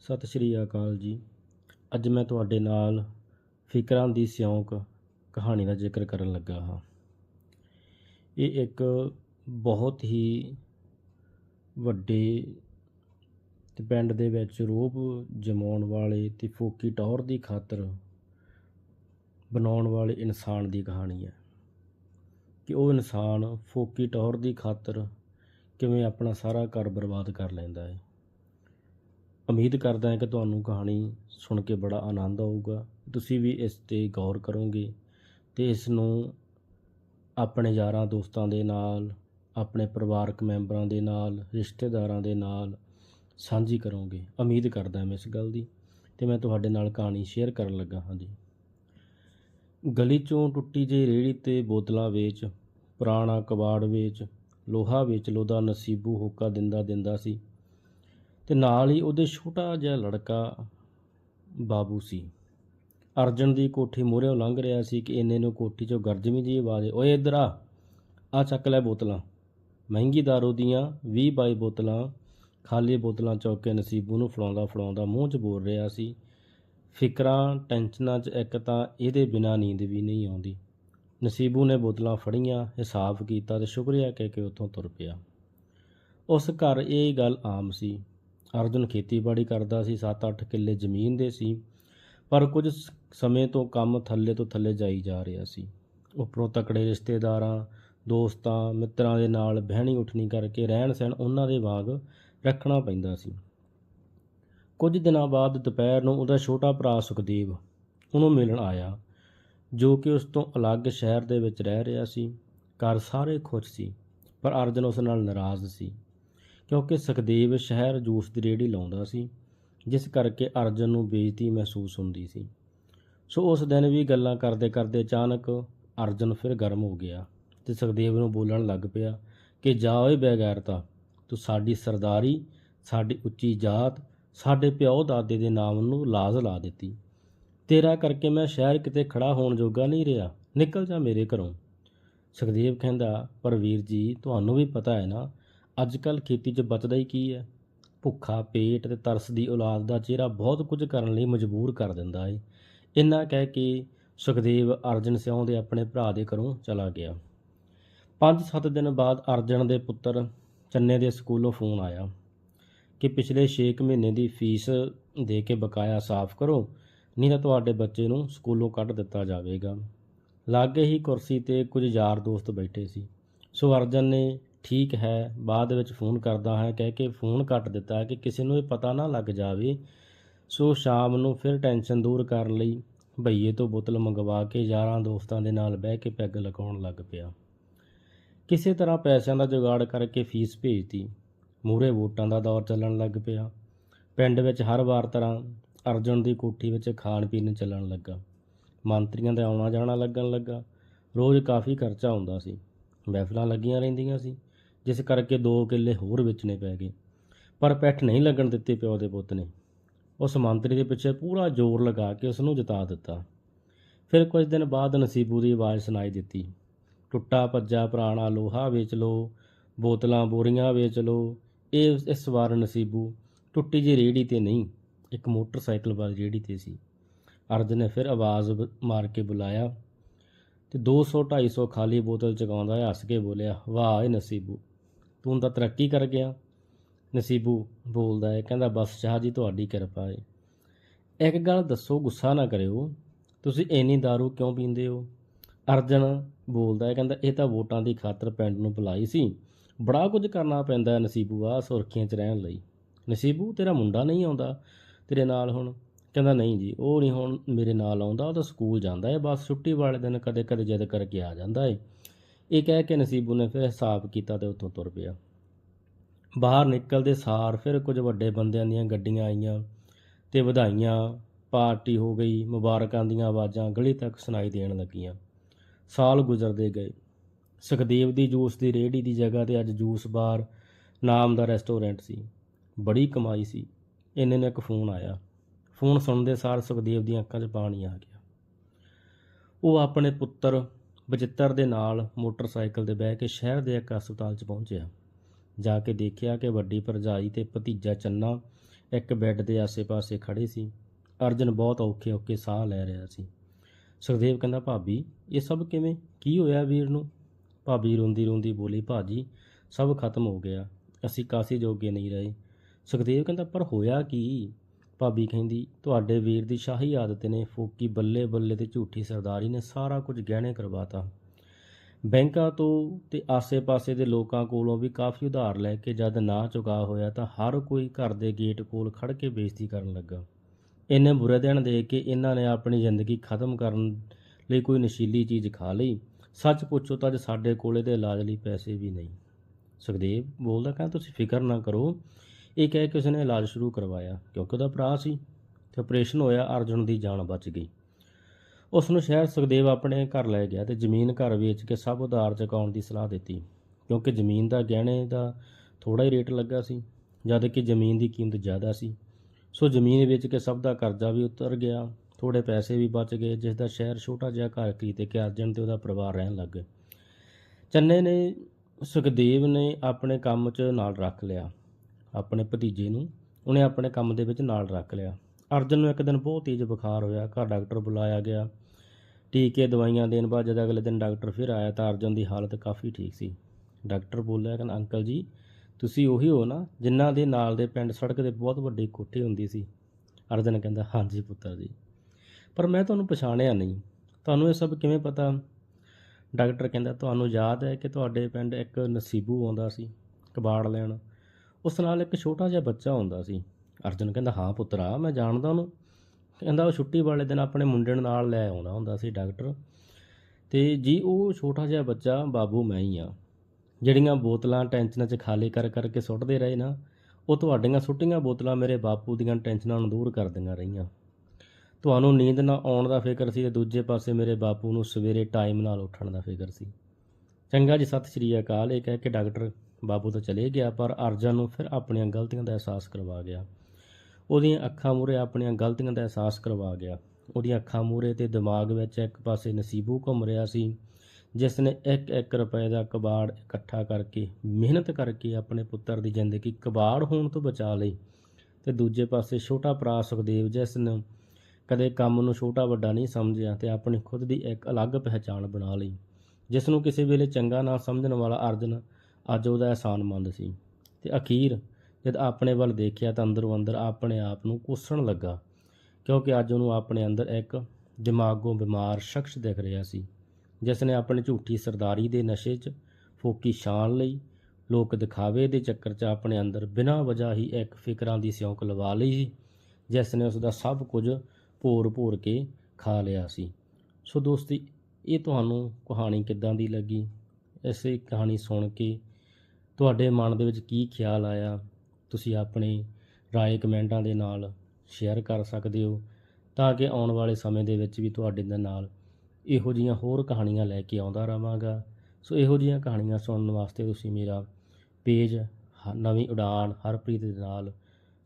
ਸਤਿ ਸ਼੍ਰੀ ਅਕਾਲ ਜੀ। ਅੱਜ ਮੈਂ ਤੁਹਾਡੇ ਨਾਲ ਫਿਕਰਾਂ ਦੀ ਸਿਉਂਕ ਕਹਾਣੀ ਦਾ ਜ਼ਿਕਰ ਕਰਨ ਲੱਗਾ ਹਾਂ। ਇਹ ਇੱਕ ਬਹੁਤ ਹੀ ਵੱਡੇ ਤੇ ਪਿੰਡ ਦੇ ਵਿੱਚ ਰੋਬ ਜਮਾਉਣ ਵਾਲੇ ਤੇ ਫੋਕੀ ਟੌਰ ਦੀ ਖਾਤਰ ਬਣਾਉਣ ਵਾਲੇ ਇਨਸਾਨ ਦੀ ਕਹਾਣੀ ਹੈ ਕਿ ਉਹ ਇਨਸਾਨ ਫੋਕੀ ਟੌਰ ਦੀ ਖਾਤਰ ਕਿਵੇਂ ਆਪਣਾ ਸਾਰਾ ਘਰ ਬਰਬਾਦ ਕਰ ਲੈਂਦਾ ਹੈ। ਉਮੀਦ ਕਰਦਾ ਹਾਂ ਕਿ ਤੁਹਾਨੂੰ ਕਹਾਣੀ ਸੁਣ ਕੇ ਬੜਾ ਆਨੰਦ ਆਊਗਾ। ਤੁਸੀਂ ਵੀ ਇਸ ਤੇ ਗੌਰ ਕਰੋਗੇ ਤੇ ਇਸ ਨੂੰ ਆਪਣੇ ਯਾਰਾਂ ਦੋਸਤਾਂ ਦੇ ਨਾਲ, ਆਪਣੇ ਪਰਿਵਾਰਕ ਮੈਂਬਰਾਂ ਦੇ ਨਾਲ, ਰਿਸ਼ਤੇਦਾਰਾਂ ਦੇ ਨਾਲ ਸਾਂਝੀ ਕਰੋਗੇ। ਉਮੀਦ ਕਰਦਾ ਮੈਂ ਇਸ ਗੱਲ ਦੀ ਤੇ ਮੈਂ ਤੁਹਾਡੇ ਨਾਲ ਕਹਾਣੀ ਸ਼ੇਅਰ ਕਰਨ ਲੱਗਾ ਹਾਂ ਜੀ। ਗਲੀ ਚੋਂ ਟੁੱਟੀ ਜਿਹੀ ਰੇਹੜੀ ਤੇ ਬੋਤਲਾਂ ਵੇਚ, ਪੁਰਾਣਾ ਕਬਾੜ ਵੇਚ, ਲੋਹਾ ਵੇਚ ਲੋ ਨਸੀਬੂ ਹੋਕਾ ਦਿੰਦਾ ਦਿੰਦਾ ਸੀ। ਤੇ ਨਾਲ ਹੀ ਉਹਦੇ ਛੋਟਾ ਜਿਹਾ ਲੜਕਾ ਬਾਬੂ ਸੀ। ਅਰਜਨ ਦੀ ਕੋਠੀ ਮੂਹਰੇੋਂ ਲੰਘ ਰਿਹਾ ਸੀ ਕਿ ਇੰਨੇ ਨੂੰ ਕੋਠੀ ਚੋਂ ਗਰਜਵੀਂ ਜੀ ਆਵਾਜ਼, ਓਏ ਇੱਧਰ ਆ ਆ ਚੱਕ ਲੈ ਬੋਤਲਾਂ। ਮਹਿੰਗੀ ਦਾਰੂ ਦੀਆਂ 20 ਬਾਈ ਬੋਤਲਾਂ, ਖਾਲੀ ਬੋਤਲਾਂ ਚੁੱਕ ਕੇ ਨਸੀਬੂ ਨੂੰ ਫੜਾਉਂਦਾ ਫੜਾਉਂਦਾ ਮੂੰਹ 'ਚ ਬੋਲ ਰਿਹਾ ਸੀ। ਫਿਕਰਾਂ, ਟੈਨਸ਼ਨਾਂ 'ਚ ਇੱਕ ਤਾਂ ਇਹਦੇ ਬਿਨਾਂ ਨੀਂਦ ਵੀ ਨਹੀਂ ਆਉਂਦੀ। ਨਸੀਬੂ ਨੇ ਬੋਤਲਾਂ ਫੜੀਆਂ, ਹਿਸਾਬ ਕੀਤਾ ਤੇ ਸ਼ੁਕਰੀਆ ਕਹਿ ਕੇ ਉੱਥੋਂ ਤੁਰ ਪਿਆ। ਉਸ ਘਰ ਇਹ ਗੱਲ ਆਮ ਸੀ। ਅਰਜੁਨ ਖੇਤੀਬਾੜੀ ਕਰਦਾ ਸੀ 7-8 ਕਿੱਲੇ ਜ਼ਮੀਨ ਦੇ ਸੀ, ਪਰ ਕੁਝ ਸ- ਸਮੇਂ ਤੋਂ ਕੰਮ ਥੱਲੇ ਤੋਂ ਥੱਲੇ ਜਾਈ ਜਾ ਰਿਹਾ ਸੀ। ਉੱਪਰੋਂ ਤਕੜੇ ਰਿਸ਼ਤੇਦਾਰਾਂ, ਦੋਸਤਾਂ, ਮਿੱਤਰਾਂ ਦੇ ਨਾਲ ਬਹਿਣੀ ਉੱਠਣੀ ਕਰਕੇ ਰਹਿਣ ਸਹਿਣ ਉਹਨਾਂ ਦੇ ਵਾਂਗ ਰੱਖਣਾ ਪੈਂਦਾ ਸੀ। ਕੁਝ ਦਿਨਾਂ ਬਾਅਦ ਦੁਪਹਿਰ ਨੂੰ ਉਹਦਾ ਛੋਟਾ ਭਰਾ ਸੁਖਦੇਵ ਉਹਨੂੰ ਮਿਲਣ ਆਇਆ, ਜੋ ਕਿ ਉਸ ਤੋਂ ਅਲੱਗ ਸ਼ਹਿਰ ਦੇ ਵਿੱਚ ਰਹਿ ਰਿਹਾ ਸੀ। ਘਰ ਸਾਰੇ ਖੁਸ਼ ਸੀ, ਪਰ ਅਰਜਨ ਉਸ ਨਾਲ ਨਾਰਾਜ਼ ਸੀ। ਕਿਉਂਕਿ ਸੁਖਦੇਵ ਸ਼ਹਿਰ ਜੂਸ ਦੀ ਰੇਹੜੀ ਲਾਉਂਦਾ ਸੀ, ਜਿਸ ਕਰਕੇ ਅਰਜਨ ਨੂੰ ਬੇਇੱਜ਼ਤੀ ਮਹਿਸੂਸ ਹੁੰਦੀ ਸੀ। ਸੋ ਉਸ ਦਿਨ ਵੀ ਗੱਲਾਂ ਕਰਦੇ ਕਰਦੇ ਅਚਾਨਕ ਅਰਜਨ ਫਿਰ ਗਰਮ ਹੋ ਗਿਆ ਤੇ ਸੁਖਦੇਵ ਨੂੰ ਬੋਲਣ ਲੱਗ ਪਿਆ ਕਿ, ਜਾ ਓਏ ਬੇਗੈਰਤਾ, ਤੂੰ ਸਾਡੀ ਸਰਦਾਰੀ, ਸਾਡੀ ਉੱਚੀ ਜਾਤ, ਸਾਡੇ ਪਿਓ ਦਾਦੇ ਦੇ ਨਾਮ ਨੂੰ ਲਾਜ਼ ਲਾ ਦਿੱਤੀ। ਤੇਰਾ ਕਰਕੇ ਮੈਂ ਸ਼ਹਿਰ ਕਿਤੇ ਖੜਾ ਹੋਣ ਜੋਗਾ ਨਹੀਂ ਰਿਹਾ, ਨਿਕਲ ਜਾ ਮੇਰੇ ਘਰੋਂ। ਸੁਖਦੇਵ ਕਹਿੰਦਾ, ਪਰ ਵੀਰ ਜੀ, ਤੁਹਾਨੂੰ ਵੀ ਪਤਾ ਹੈ ਨਾ ਅੱਜ ਕੱਲ ਖੇਤੀ 'ਚ ਬਚਦਾ ਹੀ ਕੀ ਹੈ? ਭੁੱਖਾ ਪੇਟ ਤੇ ਤਰਸ ਦੀ ਔਲਾਦ ਦਾ ਚਿਹਰਾ ਬਹੁਤ ਕੁਝ ਕਰਨ ਲਈ ਮਜਬੂਰ ਕਰ ਦਿੰਦਾ ਏ। ਇੰਨਾ ਕਹਿ ਕੇ ਸੁਖਦੇਵ ਅਰਜਨ ਸਿਉਂ ਦੇ ਆਪਣੇ ਭਰਾ ਦੇ ਘਰੋਂ ਚਲਾ ਗਿਆ। 5-7 ਦਿਨ ਬਾਅਦ ਅਰਜਨ ਦੇ ਪੁੱਤਰ ਚੰਨੇ ਦੇ ਸਕੂਲੋਂ ਫੋਨ ਆਇਆ ਕਿ ਪਿਛਲੇ 6 ਮਹੀਨੇ ਦੀ ਫੀਸ ਦੇ ਕੇ ਬਕਾਇਆ ਸਾਫ਼ ਕਰੋ, ਨਹੀਂ ਤਾਂ ਤੁਹਾਡੇ ਬੱਚੇ ਨੂੰ ਸਕੂਲੋਂ ਕੱਢ ਦਿੱਤਾ ਜਾਵੇਗਾ। ਲਾਗੇ ਹੀ ਕੁਰਸੀ ਤੇ ਕੁਝ ਯਾਰ ਦੋਸਤ ਬੈਠੇ ਸੀ। ਸੋ ਅਰਜਨ ਨੇ ਠੀਕ ਹੈ, ਬਾਅਦ ਵਿੱਚ ਫੋਨ ਕਰਦਾ ਹੈ, ਕਹਿ ਕੇ ਫੋਨ ਕੱਟ ਦਿੱਤਾ ਕਿ ਕਿਸੇ ਨੂੰ ਇਹ ਪਤਾ ਨਾ ਲੱਗ ਜਾਵੇ। ਸੋ ਸ਼ਾਮ ਨੂੰ ਫਿਰ ਟੈਨਸ਼ਨ ਦੂਰ ਕਰਨ ਲਈ ਭਈਏ ਤੋਂ ਬੋਤਲ ਮੰਗਵਾ ਕੇ ਯਾਰਾਂ ਦੋਸਤਾਂ ਦੇ ਨਾਲ ਬਹਿ ਕੇ ਪੈਗ ਲਗਾਉਣ ਲੱਗ ਪਿਆ। ਕਿਸੇ ਤਰ੍ਹਾਂ ਪੈਸਿਆਂ ਦਾ ਜੁਗਾੜ ਕਰਕੇ ਫੀਸ ਭੇਜਤੀ। ਮੂਹਰੇ ਵੋਟਾਂ ਦਾ ਦੌਰ ਚੱਲਣ ਲੱਗ ਪਿਆ। ਪਿੰਡ ਵਿੱਚ ਹਰ ਵਾਰ ਤਰ੍ਹਾਂ ਅਰਜਨ ਦੀ ਕੋਠੀ ਵਿੱਚ ਖਾਣ ਪੀਣ ਚੱਲਣ ਲੱਗਾ। ਮੰਤਰੀਆਂ ਦਾ ਆਉਣਾ ਜਾਣਾ ਲੱਗਣ ਲੱਗਾ। ਰੋਜ਼ ਕਾਫੀ ਖਰਚਾ ਹੁੰਦਾ ਸੀ। ਮਹਿਫਲਾਂ ਲੱਗੀਆਂ ਰਹਿੰਦੀਆਂ ਸੀ। ਜਿਸ ਕਰਕੇ ਦੋ ਕਿੱਲੇ ਹੋਰ ਵੇਚਣੇ ਪੈ ਗਏ। ਪਰ ਪੈਠ ਨਹੀਂ ਲੱਗਣ ਦਿੱਤੇ ਪਿਓ ਦੇ ਪੁੱਤ ਨੇ। ਉਸ ਮੰਤਰੀ ਦੇ ਪਿੱਛੇ ਪੂਰਾ ਜ਼ੋਰ ਲਗਾ ਕੇ ਉਸ ਨੂੰ ਜਿਤਾ ਦਿੱਤਾ। ਫਿਰ ਕੁਝ ਦਿਨ ਬਾਅਦ ਨਸੀਬੂ ਦੀ ਆਵਾਜ਼ ਸੁਣਾਈ ਦਿੱਤੀ। ਟੁੱਟਾ ਭੱਜਾ ਪੁਰਾਣਾ ਲੋਹਾ ਵੇਚ ਲੋ ਬੋਤਲਾਂ ਬੋਰੀਆਂ ਵੇਚ ਲੋ ਇਹ ਇਸ ਵਾਰ ਨਸੀਬੂ ਟੁੱਟੀ ਜਿਹੀ ਰੇਹੜੀ ਤੇ ਨਹੀਂ, ਇੱਕ ਮੋਟਰਸਾਈਕਲ ਵਾਲੀ ਰੇਹੜੀ ਤੇ ਸੀ। ਅਰਜ ਨੇ ਫਿਰ ਆਵਾਜ਼ ਬ- ਮਾਰ ਕੇ ਬੁਲਾਇਆ ਤੇ 200 250 ਖਾਲੀ ਬੋਤਲ ਚਗਾਉਂਦਾ ਹੱਸ ਕੇ ਬੋਲਿਆ, ਵਾਹ ਇਹ ਨਸੀਬੂ ਤੂੰ ਤਾਂ ਤਰੱਕੀ ਕਰ ਗਿਆ। ਨਸੀਬੂ ਬੋਲਦਾ ਹੈ, ਕਹਿੰਦਾ, ਬਸ ਸ਼ਾਹ ਜੀ, ਤੁਹਾਡੀ ਕਿਰਪਾ ਹੈ ਇੱਕ ਗੱਲ ਦੱਸੋ, ਗੁੱਸਾ ਨਾ ਕਰਿਓ। ਤੁਸੀਂ ਇੰਨੀ दारू ਕਿਉਂ ਪੀਂਦੇ ਹੋ? ਅਰਜਨ ਬੋਲਦਾ ਹੈ, ਕਹਿੰਦਾ, ਇਹ ਤਾਂ ਵੋਟਾਂ ਦੀ ਖਾਤਰ ਪਿੰਡ ਨੂੰ ਬੁਲਾਈ ਸੀ। ਬੜਾ ਕੁਝ ਕਰਨਾ ਪੈਂਦਾ ਨਸੀਬੂ ਆ ਸੁਰਖੀਆਂ 'ਚ ਰਹਿਣ ਲਈ। ਨਸੀਬੂ, ਤੇਰਾ ਮੁੰਡਾ ਨਹੀਂ ਆਉਂਦਾ ਤੇਰੇ ਨਾਲ ਹੁਣ? ਕਹਿੰਦਾ, ਨਹੀਂ ਜੀ, ਉਹ ਨਹੀਂ ਹੁਣ ਮੇਰੇ ਨਾਲ ਆਉਂਦਾ, ਉਹ ਤਾਂ ਸਕੂਲ ਜਾਂਦਾ ਹੈ ਬਸ ਛੁੱਟੀ ਵਾਲੇ ਦਿਨ ਕਦੇ ਕਦੇ ਜਿੱਦ ਕਰਕੇ ਆ ਜਾਂਦਾ ਹੈ ਇਹ ਕਹਿ ਕੇ ਨਸੀਬੂ ਨੇ ਫਿਰ ਹਿਸਾਬ ਕੀਤਾ ਤੇ ਉੱਥੋਂ ਤੁਰ ਪਿਆ। ਬਾਹਰ ਨਿਕਲਦੇ ਸਾਰ ਫਿਰ ਕੁਝ ਵੱਡੇ ਬੰਦਿਆਂ ਦੀਆਂ ਗੱਡੀਆਂ ਆਈਆਂ ਤੇ ਵਧਾਈਆਂ, ਪਾਰਟੀ ਹੋ ਗਈ, ਮੁਬਾਰਕਾਂ ਦੀਆਂ ਆਵਾਜ਼ਾਂ ਗਲੀ ਤੱਕ ਸੁਣਾਈ ਦੇਣ ਲੱਗੀਆਂ। ਸਾਲ ਗੁਜ਼ਰਦੇ ਗਏ। ਸੁਖਦੇਵ ਦੀ ਜੂਸ ਦੀ ਰੇਹੜੀ ਦੀ ਜਗ੍ਹਾ ਤੇ ਅੱਜ ਜੂਸ ਬਾਰ ਨਾਮ ਦਾ ਰੈਸਟੋਰੈਂਟ ਸੀ। ਬੜੀ ਕਮਾਈ ਸੀ। ਇੰਨੇ ਨੂੰ ਇੱਕ ਫੋਨ ਆਇਆ। ਫੋਨ ਸੁਣਦੇ ਸਾਰ ਸੁਖਦੇਵ ਦੀਆਂ ਅੱਖਾਂ 'ਚ ਪਾਣੀ ਆ ਗਿਆ। ਉਹ ਆਪਣੇ ਪੁੱਤਰ ਬਚਿੱਤਰ ਦੇ ਨਾਲ ਮੋਟਰਸਾਈਕਲ ਤੇ ਬਹਿ ਕੇ ਸ਼ਹਿਰ ਦੇ ਇੱਕ ਹਸਪਤਾਲ 'ਚ ਪਹੁੰਚਿਆ ਜਾ ਕੇ ਦੇਖਿਆ ਕਿ ਵੱਡੀ ਭਰਜਾਈ ਤੇ ਭਤੀਜਾ ਚੰਨਾ ਇੱਕ ਬੈੱਡ ਦੇ ਆਸੇ-ਪਾਸੇ ਖੜੇ ਸੀ। ਅਰਜਨ ਬਹੁਤ ਔਖੇ-ਔਖੇ ਸਾਹ ਲੈ ਰਿਹਾ ਸੀ। ਸੁਖਦੇਵ ਕਹਿੰਦਾ, ਭਾਬੀ, ਇਹ ਸਭ ਕਿਵੇਂ? ਕੀ ਹੋਇਆ ਵੀਰ ਨੂੰ? ਭਾਬੀ ਰੋਂਦੀ ਰੋਂਦੀ ਬੋਲੀ, ਭਾਜੀ, ਸਭ ਖਤਮ ਹੋ ਗਿਆ। ਅਸੀਂ ਕਾਸੀ ਜੋਗੇ ਨਹੀਂ ਰਹੇ। ਸੁਖਦੇਵ ਕਹਿੰਦਾ, ਪਰ ਹੋਇਆ ਕੀ? ਭਾਬੀ ਕਹਿੰਦੀ, ਤੁਹਾਡੇ ਵੀਰ ਦੀ ਸ਼ਾਹੀ ਆਦਤ ਨੇ ਫੋਕੀ ਬੱਲੇ ਬੱਲੇ ਤੇ ਝੂਠੀ ਸਰਦਾਰੀ ਨੇ ਸਾਰਾ ਕੁਝ ਗਹਿਣੇ ਕਰਵਾਤਾ। ਬੈਂਕਾਂ ਤੋਂ ਤੇ ਆਸੇ-ਪਾਸੇ ਦੇ ਲੋਕਾਂ ਕੋਲੋਂ ਵੀ ਕਾਫੀ ਉਧਾਰ ਲੈ ਕੇ ਜਦ ਨਾ ਚੁਕਾ ਹੋਇਆ ਤਾਂ ਹਰ ਕੋਈ ਘਰ ਦੇ ਗੇਟ ਕੋਲ ਖੜ ਕੇ ਬੇਇੱਜ਼ਤੀ ਕਰਨ ਲੱਗਾ। ਇੰਨੇ ਬੁਰੇ ਦਿਨ ਦੇਖ ਕੇ ਇਹਨਾਂ ਨੇ ਆਪਣੀ ਜ਼ਿੰਦਗੀ ਖਤਮ ਕਰਨ ਲਈ ਕੋਈ ਨਸ਼ੀਲੀ ਚੀਜ਼ ਖਾ ਲਈ। ਸੱਚ ਪੁੱਛੋ ਤਾਂ ਅੱਜ ਸਾਡੇ ਕੋਲ ਇਹਦੇ ਇਲਾਜ ਲਈ ਪੈਸੇ ਵੀ ਨਹੀਂ। ਸੁਖਦੇਵ ਬੋਲਦਾ, ਕਹਿੰਦਾ ਤੁਸੀਂ ਫਿਕਰ ਨਾ ਕਰੋ ਇਹ ਕਹਿ ਕੇ ਉਸਨੇ ਇਲਾਜ ਸ਼ੁਰੂ ਕਰਵਾਇਆ ਕਿਉਂਕਿ ਉਹਦਾ ਭਰਾ ਸੀ ਤੇ ਆਪਰੇਸ਼ਨ ਹੋਇਆ, ਅਰਜੁਨ ਦੀ ਜਾਨ ਬਚ ਗਈ। ਉਸ ਨੂੰ ਸ਼ਹਿਰ ਸੁਖਦੇਵ ਆਪਣੇ ਘਰ ਲੈ ਗਿਆ ਤੇ ਜ਼ਮੀਨ ਘਰ ਵੇਚ ਕੇ ਸਭ ਉਧਾਰ ਚੁਕਾਉਣ ਦੀ ਸਲਾਹ ਦਿੱਤੀ। ਕਿਉਂਕਿ ਜ਼ਮੀਨ ਦਾ ਗਹਿਣੇ ਦਾ ਥੋੜਾ ਹੀ ਰੇਟ ਲੱਗਾ ਸੀ, ਜਦ ਕਿ ਜ਼ਮੀਨ ਦੀ ਕੀਮਤ ਜ਼ਿਆਦਾ ਸੀ। ਸੋ ਜ਼ਮੀਨ ਵੇਚ ਕੇ ਸਭ ਦਾ ਕਰਜ਼ਾ ਵੀ ਉਤਰ ਗਿਆ ਥੋੜੇ ਪੈਸੇ ਵੀ ਬਚ ਗਏ, ਜਿਸ ਦਾ ਸ਼ਹਿਰ ਛੋਟਾ ਜਿਹਾ ਘਰ ਖਰੀਦ ਕੇ ਅਰਜਨ ਤੇ ਉਹਦਾ ਪਰਿਵਾਰ ਰਹਿਣ ਲੱਗ ਗਏ। ਚੰਨੇ ਨੇ ਸੁਖਦੇਵ ਨੇ ਆਪਣੇ ਕੰਮ 'ਚ ਨਾਲ ਰੱਖ ਲਿਆ। ਆਪਣੇ ਭਤੀਜੇ ਨੂੰ, ਉਹਨੇ ਆਪਣੇ ਕੰਮ ਦੇ ਵਿੱਚ ਨਾਲ ਰੱਖ ਲਿਆ। ਅਰਜਨ ਨੂੰ ਇੱਕ ਦਿਨ ਬਹੁਤ ਤੇਜ਼ ਬੁਖਾਰ ਹੋਇਆ, ਘਰ ਡਾਕਟਰ ਬੁਲਾਇਆ ਗਿਆ। ਟੀਕੇ ਦਵਾਈਆਂ ਦੇਣ ਬਾਅਦ ਜਦ ਅਗਲੇ ਦਿਨ ਡਾਕਟਰ ਫਿਰ ਆਇਆ ਤਾਂ ਅਰਜਨ ਦੀ ਹਾਲਤ ਕਾਫੀ ਠੀਕ ਸੀ। ਡਾਕਟਰ ਬੋਲਿਆ ਕਿ ਅੰਕਲ ਜੀ, ਤੁਸੀਂ ਉਹੀ ਹੋ ਨਾ, ਜਿਨ੍ਹਾਂ ਦੇ ਨਾਲ ਦੇ ਪਿੰਡ ਸੜਕ ਤੇ ਬਹੁਤ ਵੱਡੀ ਕੋਠੀ ਹੁੰਦੀ ਸੀ। ਅਰਜਨ ਕਹਿੰਦਾ, ਹਾਂਜੀ ਪੁੱਤਰ ਜੀ। ਪਰ ਮੈਂ ਤੁਹਾਨੂੰ ਪਛਾਣਿਆ ਨਹੀਂ। ਤੁਹਾਨੂੰ ਇਹ ਸਭ ਕਿਵੇਂ ਪਤਾ? ਡਾਕਟਰ ਕਹਿੰਦਾ, ਤੁਹਾਨੂੰ ਯਾਦ ਹੈ ਕਿ ਤੁਹਾਡੇ ਪਿੰਡ ਇੱਕ ਨਸੀਬੂ ਆਉਂਦਾ ਸੀ, ਕਬਾੜ ਲੈਣ। ਉਸ ਨਾਲ ਇੱਕ ਛੋਟਾ ਜਿਹਾ ਬੱਚਾ ਹੁੰਦਾ ਸੀ। ਅਰਜਨ ਕਹਿੰਦਾ, ਹਾਂ ਪੁੱਤਰਾ, ਮੈਂ ਜਾਣਦਾ ਉਹਨੂੰ। ਕਹਿੰਦਾ, ਉਹ ਛੁੱਟੀ ਵਾਲੇ ਦਿਨ ਆਪਣੇ ਮੁੰਡੇ ਨਾਲ ਲੈ ਆਉਂਦਾ ਹੁੰਦਾ ਸੀ ਡਾਕਟਰ। ਤੇ ਜੀ, ਉਹ ਛੋਟਾ ਜਿਹਾ ਬੱਚਾ, ਬਾਬੂ ਮੈਂ ਹੀ ਆ। ਜਿਹੜੀਆਂ ਬੋਤਲਾਂ ਟੈਂਸ਼ਨਾਂ 'ਚ ਖਾਲੀ ਕਰ ਕਰਕੇ ਸੁੱਟਦੇ ਰਹੇ ਨਾ, ਉਹ ਤੁਹਾਡੀਆਂ ਸੁੱਟੀਆਂ ਬੋਤਲਾਂ ਮੇਰੇ ਬਾਪੂ ਦੀਆਂ ਟੈਨਸ਼ਨਾਂ ਨੂੰ ਦੂਰ ਕਰਦੀਆਂ ਰਹੀਆਂ। ਤੁਹਾਨੂੰ ਨੀਂਦ ਨਾ ਆਉਣ ਦਾ ਫਿਕਰ ਸੀ ਤੇ ਦੂਜੇ ਪਾਸੇ ਮੇਰੇ ਬਾਪੂ ਨੂੰ ਸਵੇਰੇ ਟਾਈਮ ਨਾਲ ਉੱਠਣ ਦਾ ਫਿਕਰ ਸੀ। ਚੰਗਾ ਜੀ, ਸਤਿ ਸ਼੍ਰੀ ਅਕਾਲ। ਇਹ ਕਹਿ ਕੇ ਡਾਕਟਰ ਬਾਬੂ ਤਾਂ ਚਲੇ ਗਿਆ, ਪਰ ਅਰਜਨ ਨੂੰ ਫਿਰ ਆਪਣੀਆਂ ਗਲਤੀਆਂ ਦਾ ਅਹਿਸਾਸ ਕਰਵਾ ਗਿਆ। ਉਹਦੀਆਂ ਅੱਖਾਂ ਮੂਹਰੇ ਆਪਣੀਆਂ ਗਲਤੀਆਂ ਦਾ ਅਹਿਸਾਸ ਕਰਵਾ ਗਿਆ। ਉਹਦੀਆਂ ਅੱਖਾਂ ਮੂਹਰੇ ਤੇ ਦਿਮਾਗ ਵਿੱਚ ਇੱਕ ਪਾਸੇ ਨਸੀਬੂ ਘੁੰਮ ਰਿਹਾ ਸੀ, ਜਿਸ ਨੇ ਇੱਕ ਇੱਕ ਰੁਪਏ ਦਾ ਕਬਾੜ ਇਕੱਠਾ ਕਰਕੇ, ਮਿਹਨਤ ਕਰਕੇ ਆਪਣੇ ਪੁੱਤਰ ਦੀ ਜ਼ਿੰਦਗੀ ਕਬਾੜ ਹੋਣ ਤੋਂ ਬਚਾ ਲਈ ਤੇ ਦੂਜੇ ਪਾਸੇ ਛੋਟਾ ਭਰਾ ਸੁਖਦੇਵ, ਜਿਸ ਨੇ ਕਦੇ ਕੰਮ ਨੂੰ ਛੋਟਾ ਵੱਡਾ ਨਹੀਂ ਸਮਝਿਆ ਤੇ ਆਪਣੀ ਖੁਦ ਦੀ ਇੱਕ ਅਲੱਗ ਪਹਿਚਾਣ ਬਣਾ ਲਈ, ਜਿਸ ਨੂੰ ਕਿਸੇ ਵੇਲੇ ਚੰਗਾ ਨਾ ਸਮਝਣ ਵਾਲਾ ਅਰਜਨ ਅੱਜ ਉਹਦਾ ਅਹਿਸਾਨਮੰਦ ਸੀ। ਤੇ ਅਖੀਰ ਜਦ ਆਪਣੇ ਵੱਲ ਦੇਖਿਆ ਤਾਂ ਅੰਦਰੋਂ ਅੰਦਰ ਆਪਣੇ ਆਪ ਨੂੰ ਕੋਸਣ ਲੱਗਾ, ਕਿਉਂਕਿ ਅੱਜ ਉਹਨੂੰ ਆਪਣੇ ਅੰਦਰ ਇੱਕ ਦਿਮਾਗੋਂ ਬਿਮਾਰ ਸ਼ਖਸ ਦਿਖ ਰਿਹਾ ਸੀ, ਜਿਸ ਨੇ ਆਪਣੀ ਝੂਠੀ ਸਰਦਾਰੀ ਦੇ ਨਸ਼ੇ 'ਚ ਫੋਕੀ ਸ਼ਾਨ ਲਈ, ਲੋਕ ਦਿਖਾਵੇ ਦੇ ਚੱਕਰ 'ਚ ਆਪਣੇ ਅੰਦਰ ਬਿਨਾਂ ਵਜ੍ਹਾ ਹੀ ਇੱਕ ਫਿਕਰਾਂ ਦੀ ਸਿਉਂਕ ਲਵਾ ਲਈ ਸੀ, ਜਿਸ ਨੇ ਉਸ ਦਾ ਸਭ ਕੁਝ ਭੋਰ-ਭੋਰ ਕੇ ਖਾ ਲਿਆ ਸੀ। ਸੋ ਦੋਸਤੀ, ਇਹ ਤੁਹਾਨੂੰ ਕਹਾਣੀ ਕਿੱਦਾਂ ਦੀ ਲੱਗੀ? ਇਸੇ ਕਹਾਣੀ ਸੁਣ ਕੇ ਤੁਹਾਡੇ ਮਨ ਦੇ ਵਿੱਚ ਕੀ ਖਿਆਲ ਆਇਆ? ਤੁਸੀਂ ਆਪਣੇ ਰਾਏ ਕਮੈਂਟਾਂ ਦੇ ਨਾਲ ਸ਼ੇਅਰ ਕਰ ਸਕਦੇ ਹੋ ਤਾਂ ਕਿ ਆਉਣ ਵਾਲੇ ਸਮੇਂ ਦੇ ਵਿੱਚ ਵੀ ਤੁਹਾਡੇ ਦੇ ਨਾਲ ਇਹੋ ਜੀਆਂ ਹੋਰ ਕਹਾਣੀਆਂ ਲੈ ਕੇ ਆਉਂਦਾ ਰਹਾਂਗਾ ਸੋ ਇਹੋ ਜੀਆਂ ਕਹਾਣੀਆਂ ਸੁਣਨ ਵਾਸਤੇ ਤੁਸੀਂ ਮੇਰਾ ਪੇਜ ਹ- ਨਵੀਂ ਉਡਾਨ ਹਰਪ੍ਰੀਤ ਦੇ ਨਾਲ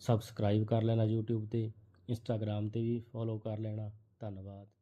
ਸਬਸਕ੍ਰਾਈਬ ਕਰ ਲੈਣਾ YouTube ਤੇ, Instagram ਤੇ ਵੀ ਫੋਲੋ ਕਰ ਲੈਣਾ। ਧੰਨਵਾਦ।